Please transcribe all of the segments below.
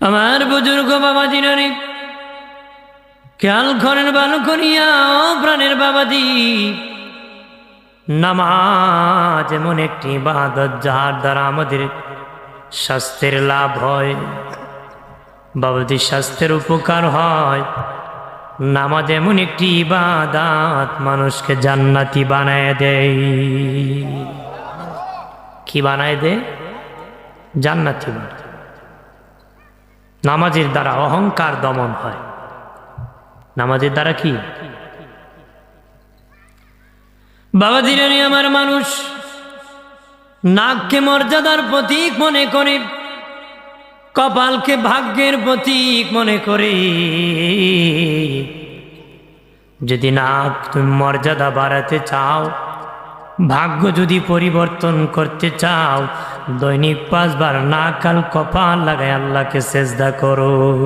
আমার বুজুর্গ বাবা জিনারে, খেয়াল করেন ভালো করিয়া প্রাণের বাবাজি, নামাজ এমন একটি ইবাদত যার দ্বারা আমাদের স্বাস্থ্যের লাভ হয়। বাবাজি স্বাস্থ্যের উপকার হয়। নামাজ এমন একটি ইবাদাত মানুষকে জান্নাতি বানায় দেয়। কি বানায় দেয়? জান্নাতি বানায়। নামাজের দ্বারা অহংকার দমন হয়। নামাজের দ্বারা কি? বাবা দিনানি আমার মানুষ, নাককে মর্যাদার প্রতীক মনে করে, কপালকে ভাগ্যের প্রতীক মনে করে। যদি নাক তুমি মর্যাদা বাড়াতে চাও, ভাগ্য যদি পরিবর্তন করতে চাও দৈনিক পাঁচবার নাক আর কপাল লাগায় আল্লাহকে সেজদা করো।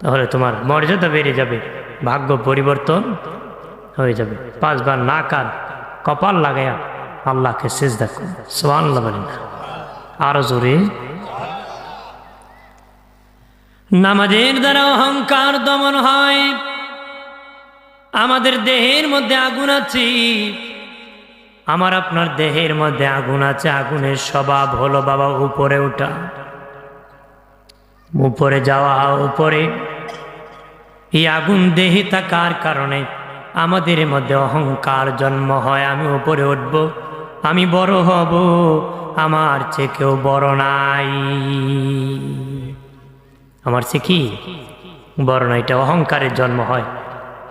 তাহলে তোমার মর্যাদা বেড়ে যাবে, ভাগ্য পরিবর্তন হয়ে যাবে। পাঁচবার নাক আর কপাল লাগায়া আল্লাহকে সেজদা করো। সোয়ান বলেন। আরও জোরে। নামাজের দ্বারা অহংকার দমন হয়। আমাদের দেহের মধ্যে আগুন আছে। আমার আপনার দেহের মধ্যে আগুন আছে, আগুনের স্বভাব হলো বাবা উপরে ওঠা উপরে যাওয়া, উপরে। এই আগুন দেহে থাকার কারণে? আমাদের মধ্যে অহংকার জন্ম হয়, আমি উপরে উঠব, আমি বড় হব, আমার চেয়ে কেউ বড় নাই। আমার চেয়ে কি বড় না এটা অহংকারের জন্ম হয়,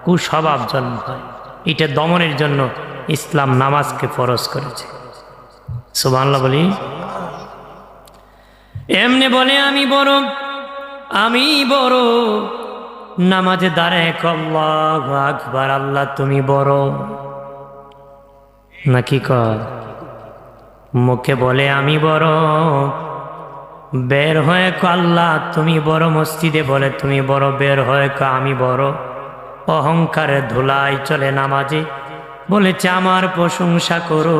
কুস্বভাব জন্ম হয়, এটা দমনের জন্য ইসলাম নামাজকে ফরজ করেছে। সুবাংলা বলি। এমনি বলে, আমি বড় আমি বড়, নামাজে দাঁড়ায় আল্লাহ আকবার, আল্লাহ তুমি বড়। নাকি কর মুখে বলে, আমি বড়। বের হয়ে আল্লাহ তুমি বড়। মসজিদে বলে, তুমি বড়। বের হয়ে আমি বড়। অহংকারে ধুলাই চলে নামাজে। বলেছে আমার প্রশংসা করো।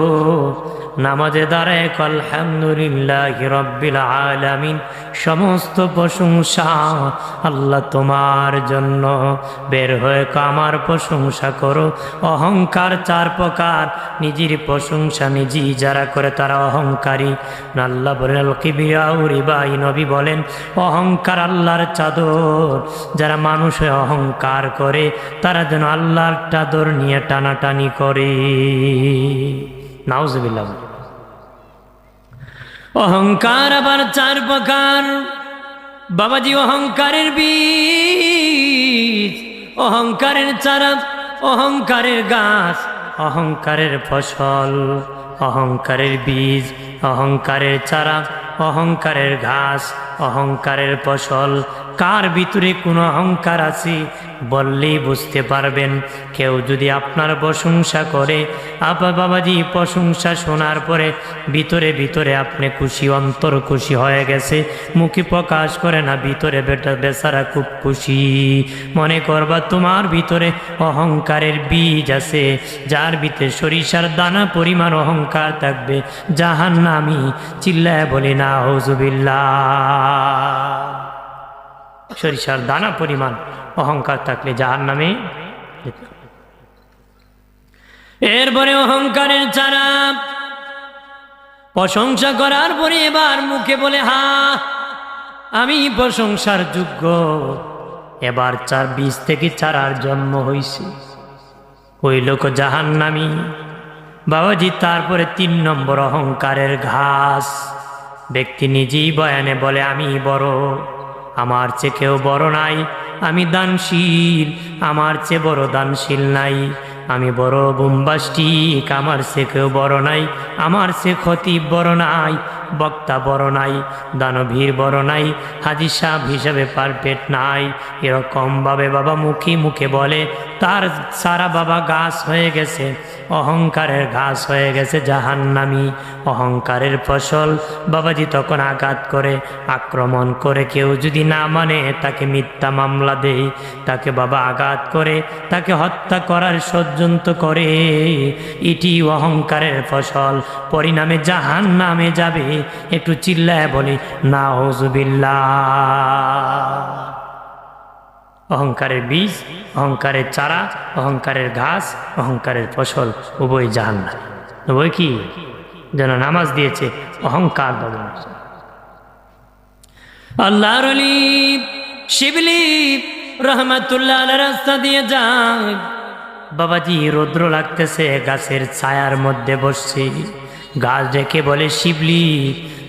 নামাজে দাঁড়ায় আলহামদুলিল্লাহ রব্বিল আলামিন। সমস্ত প্রশংসা আল্লাহ তোমার জন্য। বের হয়ে আমার প্রশংসা করো। অহংকার চার প্রকার। নিজের প্রশংসা নিজেই যারা করে তারা অহংকারী। আল্লাহ বলেন কিবিরাউরিবাই নবী বলেন, অহংকার আল্লাহর চাদর। যারা মানুষ অহংকার করে, তারা যেন আল্লাহর চাদর নিয়ে টানাটানি করে। নাউজবিল্লাহ। অহংকার আবার চার প্রকার। বাবাজি, অহংকারের বীজ, অহংকারের চারা অহংকারের গাছ, অহংকারের ফসল, অহংকারের বীজ, অহংকারের চারা, অহংকারের ঘাস অহংকারের ফসল। কার ভিতরে কোনো অহংকার আছে? বললেই বুঝতে পারবেন। কেউ যদি আপনার প্রশংসা করে, আপা বাবাজি প্রশংসা শোনার পরে ভিতরে ভিতরে আপনি খুশি, অন্তর খুশি হয়ে গেছে। মুখে প্রকাশ করে না, ভিতরে বেটা বেচারা খুব খুশি। মনে করবা তোমার ভিতরে অহংকারের বীজ আছে, যার ভিতরে সরিষার দানা পরিমাণ অহংকার থাকবে। জাহান নামি চিল্লায় বলি না হজুবিল্লা সরিষার দানা পরিমাণ অহংকার থাকলে যাহার নামে এরপরে অহংকারের চারা প্রশংসা করার পরে এবার মুখে বলে, হা, আমি প্রশংসার যোগ্য। এবার চার বীজ থেকে চারার জন্ম হইছে। ওই লোক জাহান নামি বাবাজি, তারপরে তিন নম্বর অহংকারের ঘাস। ব্যক্তি নিজেই বয়ানে বলে, আমি বড়, আমার চেয়ে কেউ বড় নাই, আমি দানশীল, আমার চেয়ে বড় দানশীল নাই, আমি বড় বোম্বাস্টিক, আমার সে কেউ বড় নাই, আমার সে খতিব বড় নাই, বক্তা বড় নাই দানভীর বড় নাই, হাজি সাহ হিসাবে পারফেক্ট নাই। এরকমভাবে বাবা মুখে মুখে বলে তার সারা বাবা গাছ হয়ে গেছে, অহংকারের ঘাস হয়ে গেছে, জাহান্নামি, অহংকারের ফসল। বাবাজি তখন আঘাত করে, আক্রমণ করে, কেউ যদি না মানে তাকে মিথ্যা মামলা দেয়, তাকে বাবা আঘাত করে, তাকে হত্যা করার ষড়যন্ত্র করে। এটি অহংকারের ফসল, পরিণামে জাহান নামে যাবে। একটু চিল্লায় বলি না হজুবিল্লা অহংকারের বীজ, অহংকারের চারা, অহংকারের ঘাস, অহংকারের ফসল উভয় জাহান না উভয় কি? যেন নামাজ দিয়েছে অহংকার বাবা আল্লাহর অলি শিবলি রহমতুল্লাহ রাস্তা দিয়ে যায়। বাবাজি, রৌদ্র লাগতেছে, গাছের ছায়ার মধ্যে বসছি। গাছ ডেকে বলে শিবলি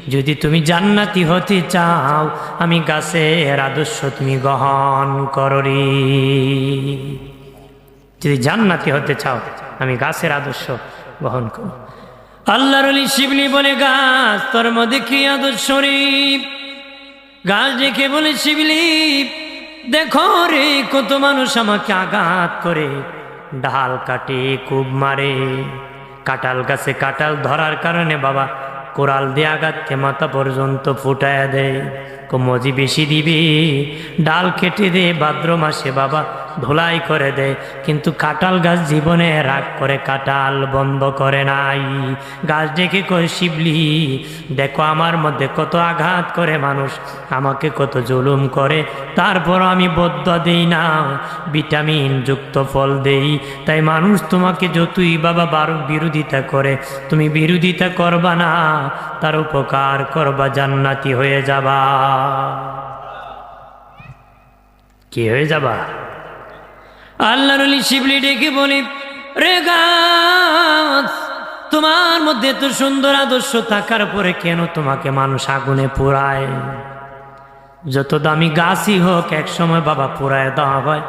যদি তুমি জান্নাতি হতে চাও, আমি গাছের আদর্শ তুমি গ্রহণ কররি। যদি জান্নাতি হতে চাও, আমি গাছের আদর্শ গ্রহণ করো। অলি শিবলি বলে, গাছ তোর মধ্যে কি আদর্শ রে? গাছ ডেকে বলে, শিবলি, দেখো রে, কত মানুষ আমাকে আঘাত করে। ঢাল কাটে কুব মারে। কাটাল গাছে কাটাল ধরার কারণে বাবা কোরাল দিয়ে আঘাতকে মাথা পর্যন্ত ফুটায়া দেয়। মজি বেশি দিবি, ডাল কেটে দে, ভাদ্র মাসে বাবা ধুলাই করে দেয় কিন্তু কাটাল গাছ জীবনে রাগ করে কাটাল বন্ধ করে নাই। গাছ ডেকে কয় শিবলি, দেখো আমার মধ্যে কত আঘাত করে মানুষ, আমাকে কত জুলুম করে। তারপর আমি বদ্ধ দেই না, ভিটামিন যুক্ত ফল দেই। তাই মানুষ তোমাকে যতই বাবা বারো বিরোধিতা করে, তুমি বিরোধিতা করবা না, তার উপকার করবা, জান্নাতি হয়ে যাবা। কি হয়ে যাবা? আল্লাহর আলী শিবলি ডেকে বলি, রে গাছ, তোমার মধ্যে তো সুন্দর আদর্শ থাকার পরে কেন তোমাকে মানুষ আগুনে পোড়ায়? যত দামি গাছই হোক এক সময় বাবা পোড়ায় দেওয়া হয়।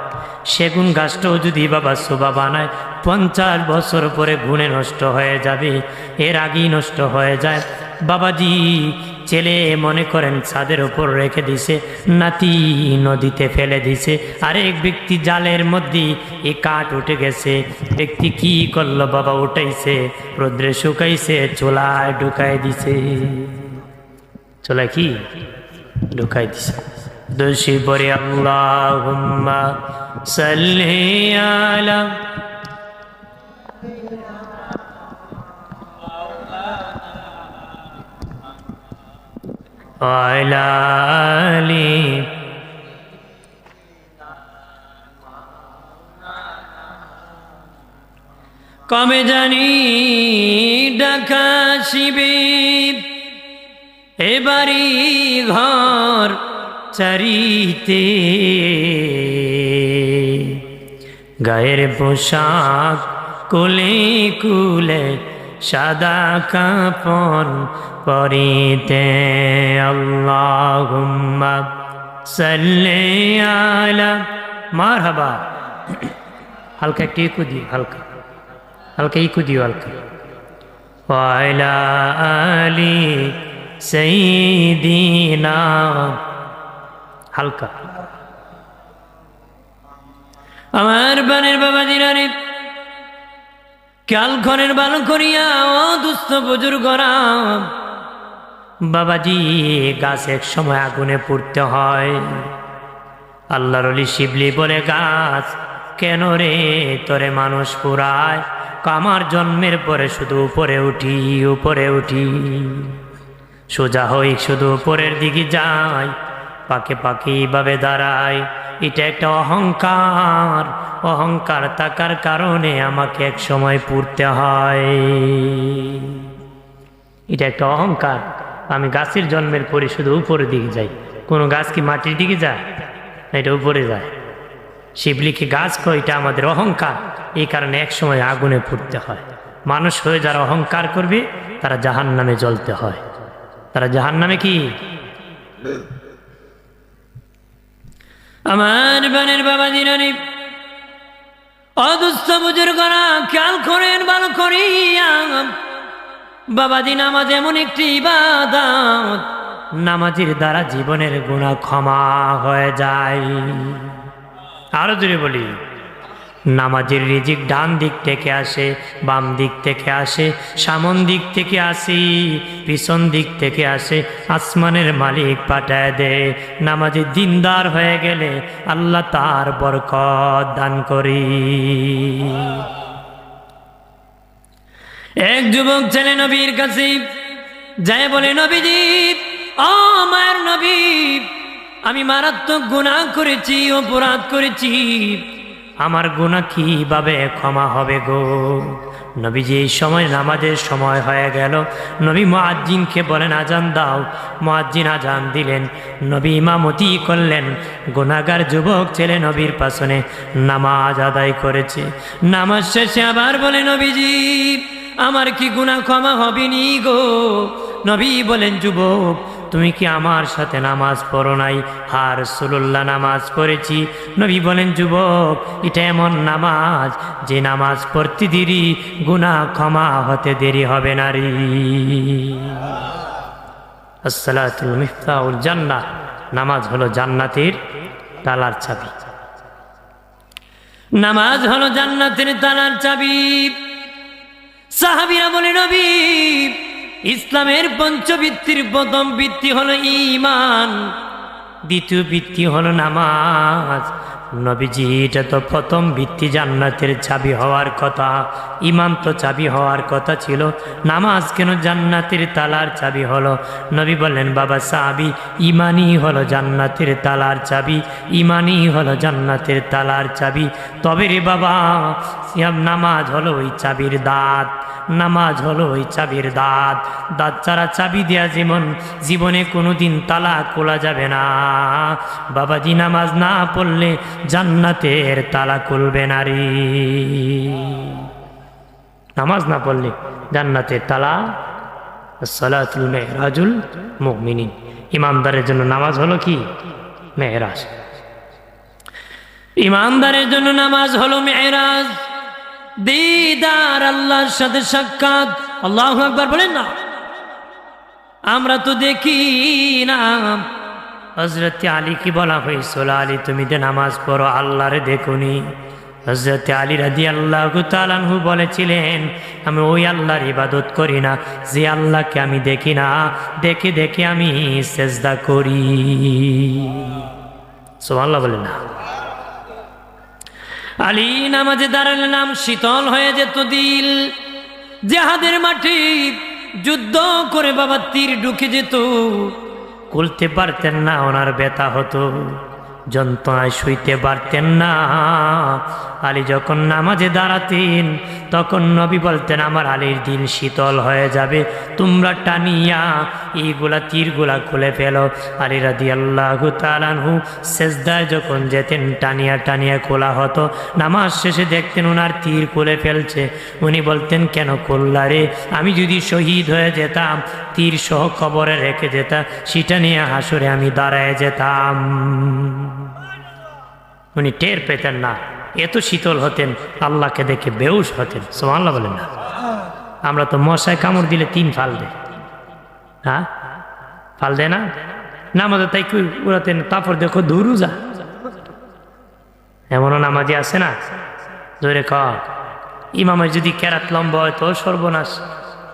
সেগুন গাছটাও যদি বাবা শোভা বানায় পঞ্চাশ বছর পরে গুণে নষ্ট হয়ে যাবে, এর আগেই নষ্ট হয়ে যায়। বাবাজি ছেলে মনে করেন ছাদের উপর রেখে দিছে, নাতি নদীতে ফেলে দিছে। আরেক ব্যক্তি জালের মধ্যে এ কাঠ উঠে গেছে। ব্যক্তি কি করল? বাবা উঠাইছে, রোদ্রে শুকাইছে, চোলায় ঢুকাই দিছে। চোলায় কি? ঢুকাই দিছে। দোষী পরে আল্লাহ সাল্লি وعلى آله কমে জানি ডাকা শিবির এবারি ঘর চারিতে গায়ের পোশাক কুলে কুলে সাদা কাপন পরিতে আল্লাহুম্মা সাল্লি আলা মারহাবা। হালকা একটু ইকু দিও, হালকা। হালকা ইকু দিও, হালকা। ওয়াইলা আলি সাইয়্যিদিনা। হালকা। আমার বানের বাবা দিনারে কাল ঘরের বালো করিয়া, ও দুস্থ বুজুর্গরা, বাবাজি, গাছ এক সময় আগুনে পুড়তে হয়। আল্লাহর অলি শিবলি বলে, গাছ, কেন রে তোরে মানুষ পুরায়? আমার জন্মের পরে শুধু উপরে উঠি উপরে উঠি। সোজা হই শুধু উপরের দিকে যাই পাকে পাকে এইভাবে দাঁড়ায়। এটা একটা অহংকার। অহংকার থাকার কারণে আমাকে এক সময় পুড়তে হয়। এটা একটা অহংকার। আমি গাছের জন্মের পরে শুধু উপরের দিকে যাই। কোনো গাছ কি মাটির দিকে যায়? এটা উপরে যায়। শিবলিকে গাছ কয়, এটা আমাদের অহংকার। এই কারণে এক সময় আগুনে পুড়তে হয়। মানুষ হয়ে যারা অহংকার করবে, তারা জাহান নামে জ্বলতে হয়। তারা জাহান নামে কি? আমার বানের বাবা দিনানি। অদুস্থ বুজুর করা খেয়াল করেন, ভালো করিয়া। দিন নামাজ এমন একটি ইবাদত, নামাজির দ্বারা জীবনের গুণা ক্ষমা হয়ে যায়। আরও জুড়ে বলি। নামাজের রিজিক ডান দিক থেকে আসে, বাম দিক থেকে আসে, সামন দিক থেকে আসি, পিছন দিক থেকে আসে, আসমানের মালিক পাঠায় দেয় নামাজে দিনদার হয়ে গেলে আল্লাহ তার বরকত দান করি। এক যুবক ছেলে নবীর কাছে যায় বলে, নবীজি, ও মায়ের নবী, আমি মারাত্মক গুণা করেছি, অপরাধ করেছি। আমার গুনাহ কীভাবে ক্ষমা হবে গো? নবীজি, এই সময় নামাজের সময় হয়ে গেল। নবী মুআজ্জিনকে বলেন, আজান দাও। মুআজ্জিন আজান দিলেন। নবী ইমামতি করলেন। গুনাগার যুবক ছেলে নবীর পাশনে নামাজ আদায় করেছে। নামাজ শেষে আবার বলে, নবীজি, আমার কি গুনাহ ক্ষমা হবে নি গো? নবী বলেন, যুবক তুমি কি আমার সাথে নামাজ পড়ো নাই? হার সুলুল্লাহ নামাজ পড়েছি। নবী বলেন, যুবক, এটা এমন নামাজ, যে নামাজ পড়তে দেরি, গুনাহ ক্ষমা হতে দেরি হবে না আসসালাতুল মিফতাউল নামাজ হলো জান্নাতের তালার চাবি। নামাজ হলো জান্নাতের তালার চাবি। সাহাবিরা বলে নবী ইসলামের পঞ্চবৃত্তির প্রথম বৃত্তি হলো ইমান দ্বিতীয় বৃত্তি হলো নামাজ। নবীজি এটা তো প্রথম ভিত্তি জান্নাতের চাবি হওয়ার কথা ইমান তো চাবি হওয়ার কথা ছিল। নামাজ কেন জান্নাতের তালার চাবি হলো? নবী বললেন, বাবা সাহাবি ইমানই হলো জান্নাতের তালার চাবি ইমানই হলো জান্নাতের তালার চাবি। তবে রে বাবা সিয়াম নামাজ হলো ওই চাবির দাঁত। নামাজ হলো ওই চাবির দাঁত। দাঁত ছাড়া চাবি দেয়া যেমন জীবনে কোনোদিন তালা খোলা যাবে না। বাবাজি, নামাজ না পড়লে জান্নাতের তালা খুলবে না রে। নামাজ না পড়লে জান্নাতের তালা সালাতুল মেহরাজুল মুমিনিন। ইমানদারের জন্য নামাজ হলো কি? মেহরাজ। ইমানদারের জন্য নামাজ হলো মেহরাজ। দিদার আল্লাহর সাথে সাক্ষাৎ। আল্লাহ একবার বলেন না। আমরা তো দেখি না। হজরত আলী কি বলা হয়েছিল? আলী, তুমি যে নামাজ পড়ো, আল্লাহরে দেখুনি। হজরত আলী রাদি আল্লাহ তালানহু বলেছিলেন, আমি ওই আল্লাহর ইবাদত করি না। যে আল্লাহকে আমি দেখি না, দেখে দেখে আমি সেজদা করি। সোমাল্লাহ বলে না। আলী নামাজে দাঁড়ালে নাম শীতল হয়ে যেত দিল। জেহাদের মাঠে যুদ্ধ করে বাবা তীর ঢুকে যেত। খুলতে পারতেন না, ওনার ব্যথা হতো। যন্ত্রণায় শুইতে পারতেন না। আলী যখন নামাজে দাঁড়াতেন, তখন নবী বলতেন, আমার আলীর দিল শীতল হয়ে যাবে, তোমরা টানিয়া এইগুলা তীরগুলা খুলে ফেলো। আলী রাদি আল্লাহ তালানহু শেষদায় যখন যেতেন, টানিয়া টানিয়া খোলা হতো। নামাজ শেষে দেখতেন ওনার তীর খুলে ফেলছে। উনি বলতেন, কেন খুললা রে? আমি যদি শহীদ হয়ে যেতাম তীর সহ খবরে রেখে যেতাম সেটা নিয়ে হাসুরে আমি দাঁড়ায় যেতাম। উনি টের পেতেন না। এত শীতল হতেন, আল্লাহকে দেখে বেউস হতেন। সোমাল্লাহ বলেন না। আমরা তো মশায় কামড় দিলে তিন ফাল দেয় হ্যাঁ? ফাল দেয় না? আমাদের তাই উড়াতেন তারপর দেখো দূরও যা। এমনও নামাজি আছে না? ধরে ক। ইমামের যদি ক্যারাত লম্বা হয় তো সর্বনাশ।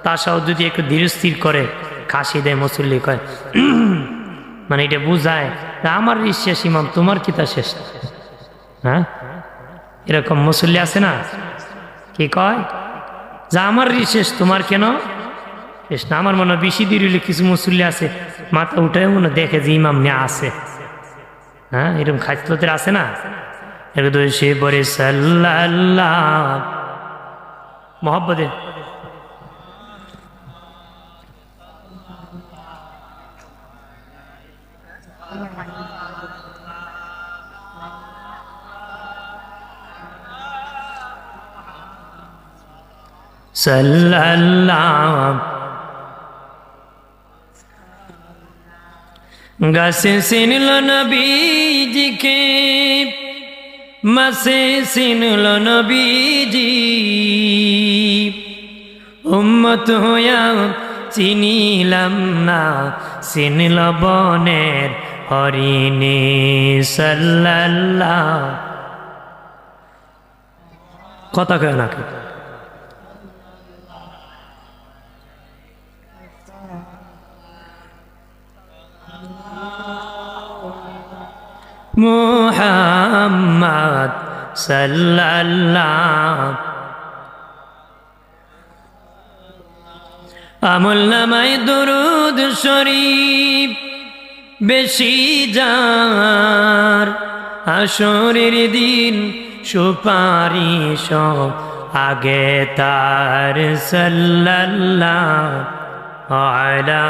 তাসাও যদি একটু ধীর স্থির করে কাশি দেয়, মুসল্লি কয় মানে এটা বুঝায়। আমার শেষ ইমাম তোমার কি তা শেষ? হ্যাঁ? এরকম মুসল্লি আছে না? কি কয়? যা আমার শেষ, তোমার কেন? শেষ না, আমার মনে বেশি দেরি হলে কিছু মুসল্লি আছে। মাথা উঠে মনে দেখে যে ইমাম নিয়ে আছে। হ্যাঁ এরকম খাদ্যদের আছে না? একদম সে বরে সাল্লাহ মহব্বতে সাল্লাল্লাহ। গাছে চিনল নবীজিকে মাসে চিনল নবীজি। উম্মত চিনিলাম না চিনল বনের হরিণী সাল্লাল্লাহ। কথা কয় নাকি মুহাম্মদ সাল্লাল্লাহ। আমল নামাই দরুদ শরীফ বেশি যার আসরের দিন সুপারিশ আগে তার সাল্লাল্লাহ আলা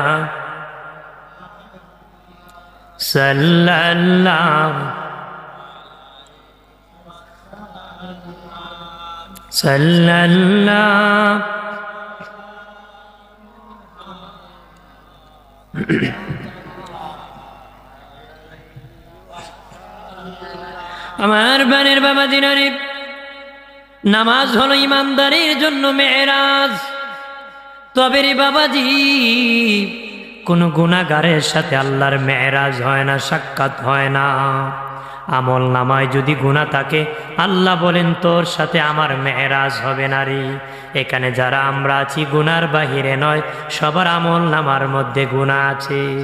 সাল্লাল্লাহ। সাল্লাল্লাহ। আমার বানের বাবা দিনারে নামাজ হলো ইমানদারির জন্য মেয়েরাজ। তবে রে বাবাজি কোনো গুণাগারের সাথে আল্লাহর মেয়েরাজ হয় না, সাক্ষাৎ হয় না। আমল নামায় যদি গুণা থাকে, আল্লাহ বলেন, তোর সাথে আমার মেয়েরাজ হবে না রে। এখানে যারা আমরা আছি গুনার বাহিরে নয়, সবার আমল নামার মধ্যে গুণা আছে।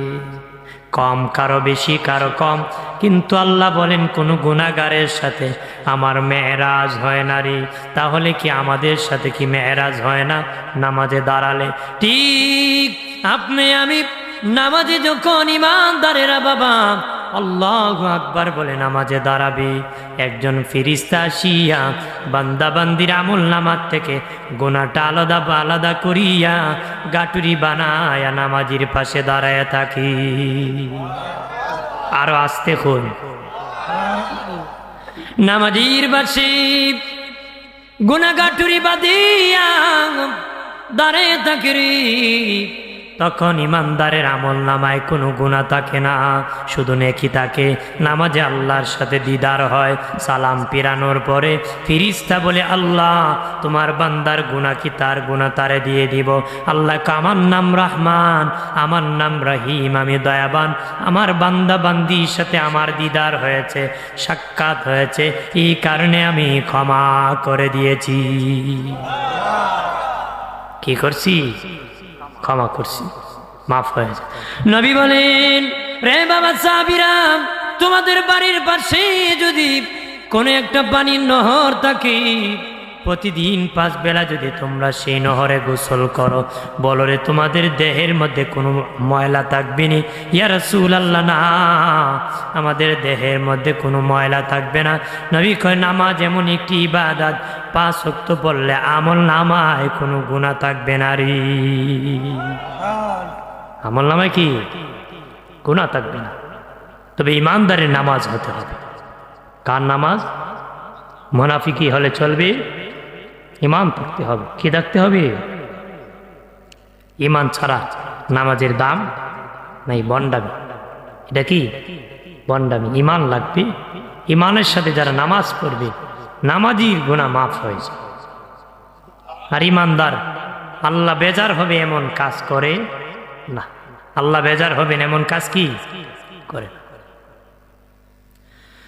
কম কারও বেশি, কারও কম। কিন্তু আল্লাহ বলেন, কোনো গুণাগারের সাথে আমার মেয়েরাজ হয় না রে। তাহলে কি আমাদের সাথে কি মেয়েরাজ হয় না? নামাজে দাঁড়ালে ঠিক আপনি, আমি নামাজে যখন ইমানদারেরা, বাবা, আল্লাহ আকবার বলে নামাজে দাঁড়াবে। একজন ফিরিস্তা আসিয়া বান্দা বান্দির আমল নামাজ থেকে গোনাটা আলাদা আলাদা করিয়া গাটুরি বানায়া নামাজির পাশে দাঁড়ায় থাকি। আরও আসতে খুন নামাজির পাশে গোনা গাটুরি বাদিয়া দাঁড়ায় থাকি তখন ইমানদারের আমল নামায় কোনো গুণা থাকে না। শুধু নেকি থাকে। নামাজে আল্লাহর সাথে দিদার হয়, সালাম পিরানোর পরে ফিরিস্তা বলে, আল্লাহ, তোমার বান্দার গুণা কি? তার গুণা তারে দিয়ে দিব। আল্লাহ আমার নাম রহমান, আমার নাম রহিম, আমি দয়াবান। আমার বান্দা বান্দির সাথে আমার দিদার হয়েছে, সাক্ষাৎ হয়েছে। এই কারণে আমি ক্ষমা করে দিয়েছি। কি করছি ক্ষমা করছি, মাফ হয়ে যায় নবী বলেন, রে বাবা সাবিরাম তোমাদের বাড়ির পাশে যদি কোনো একটা পানির নহর থাকে প্রতিদিন পাঁচ বেলা যদি তোমরা সেই নহরে গোসল করো, বলো রে, তোমাদের দেহের মধ্যে কোনো ময়লা থাকবে নি? ইয়া রাসূল আল্লাহ না। আমাদের দেহের মধ্যে কোনো ময়লা থাকবে না। নবী কয়, নামাজ এমন একটি ইবাদত, পাঁচ শক্ত পড়লে আমল নামায় কোনো গুণা থাকবে না রে। আমল নামায় কি? গুণা থাকবে না। তবে ইমানদারের নামাজ হতে হবে। কার নামাজ? মোনাফিকি হলে চলবে। ইমান থাকতে হবে। কি থাকতে হবে? ইমান ছাড়া নামাজের দাম নাই, বন্ডামি। এটা কি? বন্ডামি। ইমান লাগবে। ইমানের সাথে যারা নামাজ পড়বে, নামাজির গুণা মাফ হয়েছে আর ইমানদার, আল্লাহ বেজার হবে এমন কাজ করে না। আল্লাহ বেজার হবেন এমন কাজ কি? করে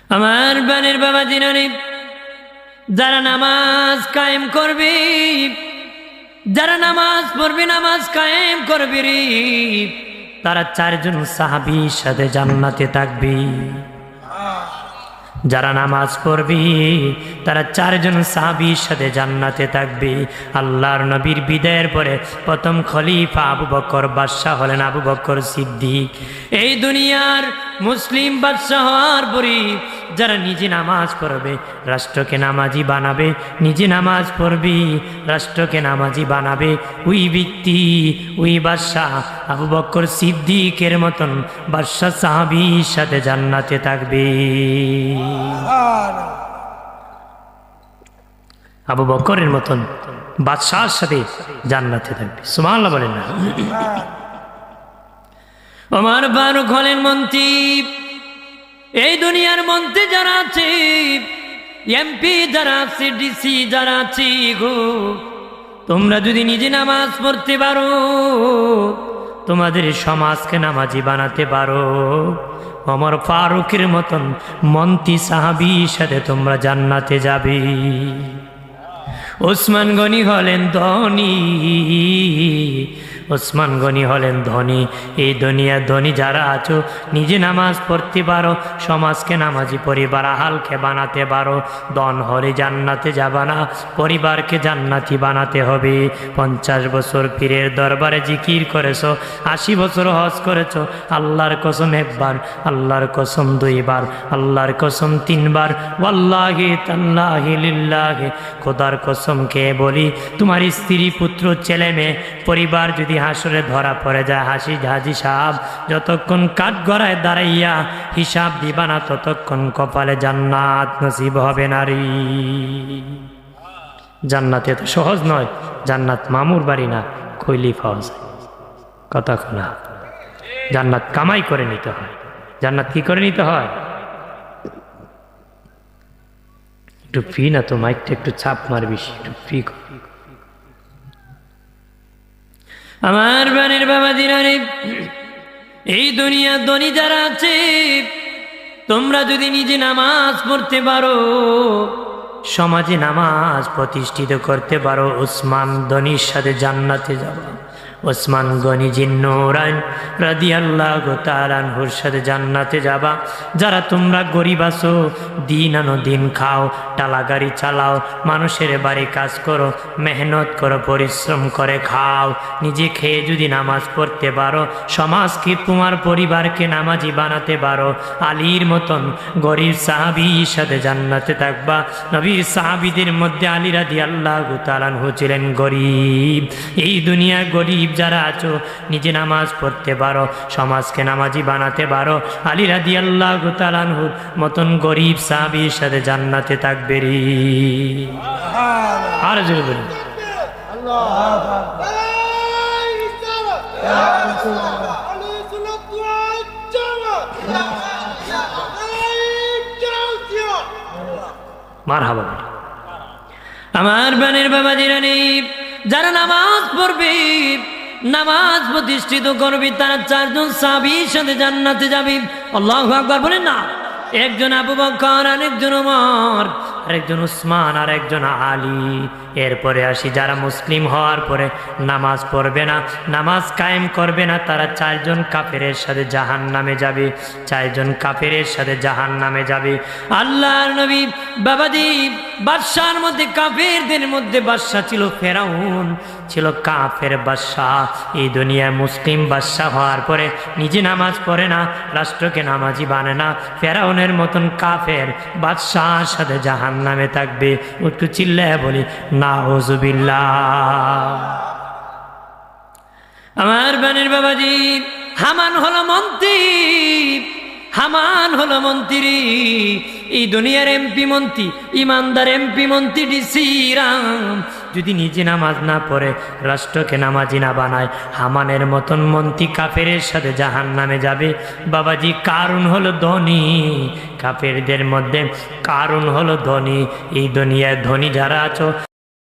আমার বানের বাবা দিনানি যারা নামাজ কায়েম করবে, যারা নামাজ পড়বে, নামাজ কায়েম করবে রে, তারা চারজন সাহাবির সাথে জান্নাতে থাকবে। যারা নামাজ পড়বে, তারা চারজন সাহাবির সাথে জান্নাতে থাকবে। আল্লাহর নবীর বিদায়ের পরে প্রথম খলিফা আবু বকর, বাদশাহ হলেন আবু বকর সিদ্দিক। এই দুনিয়ার মুসলিম বাদশাহ হওয়ার পরে যারা নিজে নামাজ পড়বে রাষ্ট্রকে নামাজি বানাবে নিজে নামাজ পড়বি রাষ্ট্রকে নামাজি বানাবে। ওই ব্যক্তি ওই বাদশাহ আবু বকর সিদ্দিকের মতন বাদশাহ সাহাবির সাথে জান্নাতে থাকবে। আবু বকরের মতন বাদশাহর সাথে জান্নাতে থাকবে। সুমাল্লাহ বলেন না। আমার বারুক হলেন মন্ত্রী। এই দুনিয়ার মধ্যে যারা আছে এমপি যারা আছে ডিসি যারা আছে, গো, তোমরা যদি নিজে নামাজ পড়তে পারো, তোমাদের সমাজকে নামাজি বানাতে পারো। অমর ফারুকের মতন মন্ত্রী সাহাবির সাথে তোমরা জান্নাতে যাবে। ওসমান গনি হলেন ধনী। ওসমান গনি হলেন ধনী। এই দুনিয়া ধনী যারা আছো, নিজে নামাজ পড়তে পারো, সমাজকে নামাজি পরিবার হালকে বানাতে পারো। দন হলে জান্নাতে যাবা না, পরিবারকে জান্নাতি বানাতে হবে। পঞ্চাশ বছর পীরের দরবারে জিকির করেছ, আশি বছর হজ করেছ, আল্লাহর কসম একবার, আল্লাহর কসম দুইবার, আল্লাহর কসম তিনবার। ওয়াল্লাহি তাল্লাহি লিল্লাহি, খোদার কসম কে বলি, তোমার স্ত্রী, পুত্র, ছেলে, মেয়ে, পরিবার যদি হাসরে ধরা পড়ে যায়, হাসি হাজি সাহেব যতক্ষণ কাঠ গড়ায় দাঁড়াইয়া হিসাব দিবা না, ততক্ষণ কপালে জান্নাত নসিব হবে নারী জান্নাত এত সহজ নয়, জান্নাত মামুর বাড়ি না পাওয়া যায় কথা জান্নাত কামাই করে নিতে হয়। জান্নাত কি করে নিতে হয়? একটু ফি না তো মাইকটা একটু চাপ মারবি একটু ফি আমার বানের বাবা দিনারে, এই দুনিয়া ধনী যারা আছে, তোমরা যদি নিজে নামাজ পড়তে পারো, সমাজে নামাজ প্রতিষ্ঠিত করতে পারো উসমান ধনির সাথে জান্নাতে যাবা। ওসমান গনি জিন্নুরাইন রাদি আল্লাহ তালানহুর সাথে জান্নাতে যাবা। যারা তোমরা গরিব আছো, দিন আনো দিন খাও টালা গাড়ি চালাও, মানুষের বাড়ি কাজ করো, মেহনত করো, পরিশ্রম করে খাও, নিজে খেয়ে যদি নামাজ পড়তে পারো, সমাজকে, তোমার পরিবারকে নামাজি বানাতে পারো, আলীর মতন গরিব সাহাবির সাথে জান্নাতে থাকবা। নবীর সাহাবিদের মধ্যে আলী রাদি আল্লাহ তালানহু ছিলেন গরিব। এই দুনিয়া গরিব যারা আছো, নিজে নামাজ পড়তে পারো, সমাজকে নামাজি বানাতে পারো। আলী রাদি আল্লাহ তালানহুর মতন গরিব সাহাবির সাথে জান্নাতে থাকবে রে। আর আমার বানের বাবা জিরানি যারা নামাজ পড়বে নামাজ প্রতিষ্ঠিত করবি, তারা চারজন সাবির সাথে জান্নাতে যাবি। আল্লাহ আকবার বলেন না। একজন আবু বকর, আরেকজন ওমর, আরেকজন উসমান আর একজন আলী। এরপরে আসি, যারা মুসলিম হওয়ার পরে নামাজ পড়বে না, নামাজ কায়েম করবে না, তারা চারজন কাফেরের সাথে জাহান নামে যাবে। চারজন কাফেরের সাথে জাহান নামে যাবে। আল্লাহর নবী বাবাজি, বাদশার মধ্যে, কাফেরদের মধ্যে বাদশা ছিল ফেরাউন। ছিল কাফের বাদশাহ। এই দুনিয়ায় মুসলিম বাদশাহ হওয়ার পরে নিজে নামাজ পড়ে না, রাষ্ট্রকে নামাজি বানে না। ফেরাউনের মতন কাফের বাদশাহর সাথে জাহান নামে থাকবে। একটু চিল্লায় বলি না হজুবিল্লা আমার বানের বাবাজি, হামান হলো মন্ত্রী। হামান হলো মন্ত্রী। এই দুনিয়ার এমপি মন্ত্রী, ইমানদার এমপি মন্ত্রী ডিসি রাম। যদি নিজে নামাজ না পড়ে, রাষ্ট্রকে নামাজি না বানায়, হামানের মতন মন্ত্রী কাফেরের সাথে জাহান নামে যাবে। বাবাজি, কারণ হলো ধনী। কাফেরদের মধ্যে কারণ হলো ধনী। এই দুনিয়ায় ধনী যারা আছো